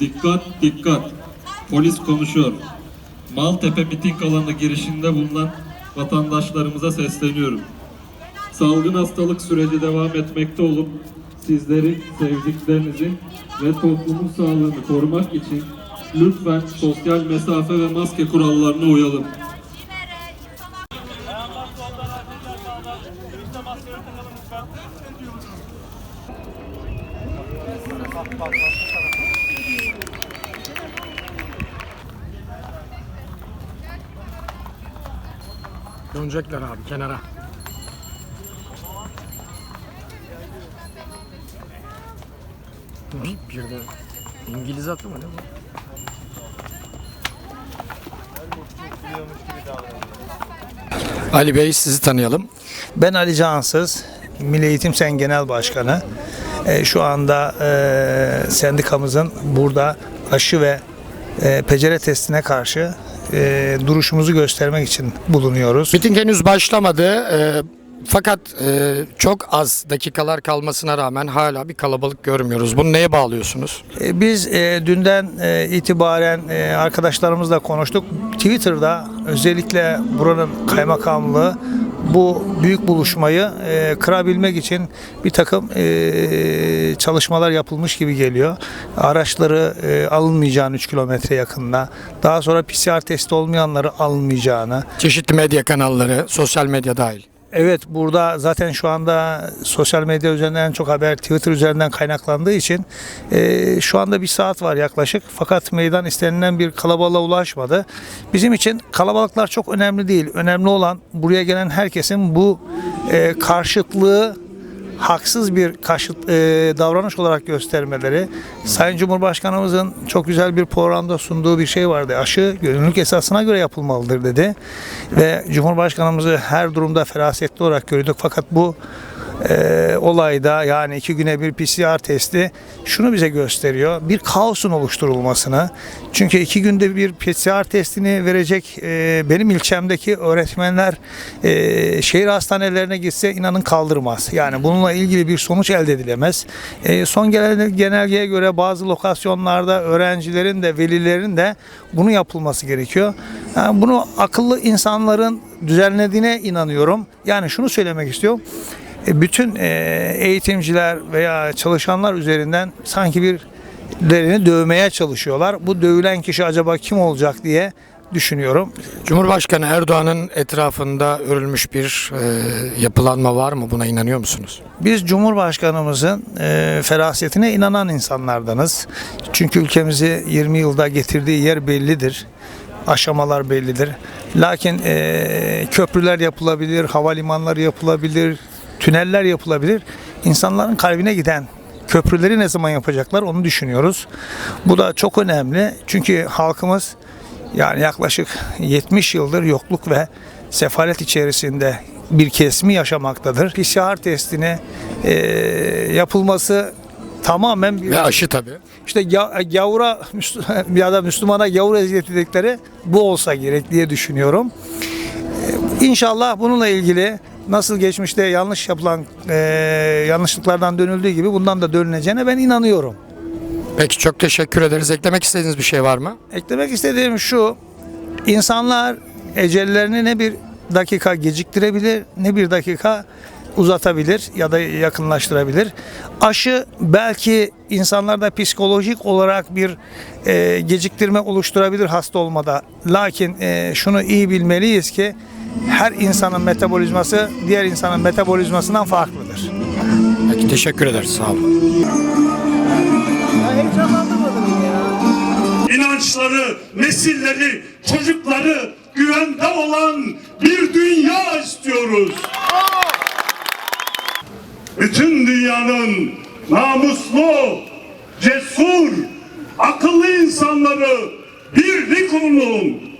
Dikkat dikkat. Polis konuşuyor. Maltepe miting alanı girişinde bulunan vatandaşlarımıza sesleniyorum. Salgın hastalık süreci devam etmekte olup sizleri, sevdiklerinizi ve toplumun sağlığını korumak için lütfen sosyal mesafe ve maske kurallarına uyalım. Dönecekler abi kenara. Bir, bir de İngiliz atı mı ne bu? Ali Bey sizi tanıyalım. Ben Ali Cansız, Milli Eğitim Sen Genel Başkanı. E, şu anda e, sendikamızın burada aşı ve e, pecere testine karşı e, duruşumuzu göstermek için bulunuyoruz. Miting henüz başlamadı. Ee, fakat e, çok az dakikalar kalmasına rağmen hala bir kalabalık görmüyoruz. Bunu neye bağlıyorsunuz? E, Biz e, dünden e, itibaren e, arkadaşlarımızla konuştuk. Twitter'da özellikle buranın kaymakamlığı bu büyük buluşmayı e, kırabilmek için bir takım e, çalışmalar yapılmış gibi geliyor. Araçları e, alınmayacağını 3 kilometre yakında. Daha sonra PCR testi olmayanları alınmayacağını. Çeşitli medya kanalları, sosyal medya dahil. Evet burada zaten şu anda sosyal medya üzerinden en çok haber Twitter üzerinden kaynaklandığı için e, şu anda bir saat var yaklaşık fakat meydan istenilen bir kalabalığa ulaşmadı. Bizim için kalabalıklar çok önemli değil. Önemli olan buraya gelen herkesin bu e, karşıtlığı haksız bir karşıt e, davranış olarak göstermeleri. Sayın Cumhurbaşkanımızın çok güzel bir programda sunduğu bir şey vardı. Aşı gönüllülük esasına göre yapılmalıdır dedi. Ve Cumhurbaşkanımızı her durumda ferasetli olarak görüyorduk. Fakat bu e, olayda yani iki güne bir PCR testi şunu bize gösteriyor. Bir kaosun oluşturulmasını. Çünkü iki günde bir PCR testini verecek e, benim ilçemdeki öğretmenler e, şehir hastanelerine gitse inanın kaldırmaz. Yani bununla ilgili bir sonuç elde edilemez. E, son gelen genelgeye göre bazı lokasyonlarda öğrencilerin de velilerin de bunu yapılması gerekiyor. Yani bunu akıllı insanların düzenlediğine inanıyorum. Yani şunu söylemek istiyorum. E, bütün e, eğitimciler veya çalışanlar üzerinden sanki birilerini dövmeye çalışıyorlar. Bu dövülen kişi acaba kim olacak diye düşünüyorum. Cumhurbaşkanı Erdoğan'ın etrafında örülmüş bir e, yapılanma var mı? Buna inanıyor musunuz? Biz Cumhurbaşkanımızın e, ferasetine inanan insanlardanız. Çünkü ülkemizi 20 yılda getirdiği yer bellidir. Aşamalar bellidir. Lakin e, köprüler yapılabilir, havalimanları yapılabilir, tüneller yapılabilir. İnsanların kalbine giden köprüleri ne zaman yapacaklar onu düşünüyoruz. Bu da çok önemli. Çünkü halkımız yani yaklaşık 70 yıldır yokluk ve sefalet içerisinde bir kesimi yaşamaktadır. PCR testine e, yapılması tamamen bir Ve aşı tabii. işte ga- gavura ya da Müslümana gavur eziyeti dedikleri bu olsa gerek diye düşünüyorum. Ee, İnşallah bununla ilgili nasıl geçmişte yanlış yapılan e, yanlışlıklardan dönüldüğü gibi bundan da dönüleceğine ben inanıyorum. Peki çok teşekkür ederiz. Eklemek istediğiniz bir şey var mı? Eklemek istediğim şu, insanlar ecellerini ne bir dakika geciktirebilir ne bir dakika uzatabilir ya da yakınlaştırabilir. Aşı belki insanlarda psikolojik olarak bir e, geciktirme oluşturabilir hasta olmada. Lakin e, şunu iyi bilmeliyiz ki her insanın metabolizması diğer insanın metabolizmasından farklıdır. Peki teşekkür ederiz. Sağ olun. inançları, nesilleri, çocukları güvende olan bir dünya istiyoruz. Bütün dünyanın namuslu, cesur, akıllı insanları birlik olun.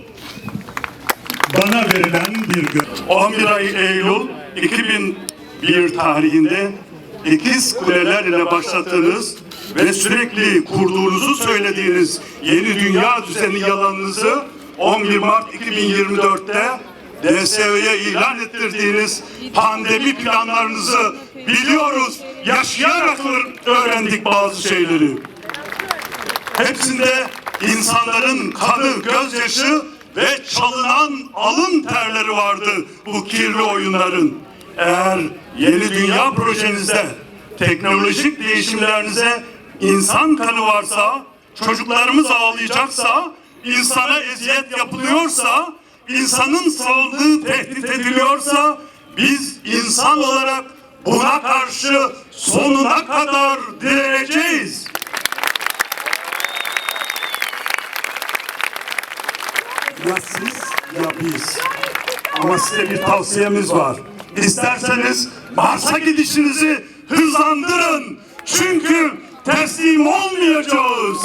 Bana verilen bir gün. 11 ay Eylül 2001 tarihinde ikiz kuleler ile başlattığınız ve sürekli kurduğunuzu söylediğiniz yeni dünya düzeni yalanınızı 11 Mart 2024'te DSO'ya ilan ettirdiğiniz pandemi planlarınızı biliyoruz, yaşayarak öğrendik bazı şeyleri. Hepsinde insanların kanı, gözyaşı ve çalınan alın terleri vardı bu kirli oyunların. Eğer yeni dünya projenizde, teknolojik değişimlerinize insan kanı varsa, çocuklarımız ağlayacaksa, insana eziyet yapılıyorsa, insanın sağlığı tehdit ediliyorsa, biz insan olarak buna karşı sonuna kadar direneceğiz. Ya siz ya biz. Ama size bir tavsiyemiz var. İsterseniz Mars'a gidişinizi hızlandırın. Çünkü teslim olmayacağız.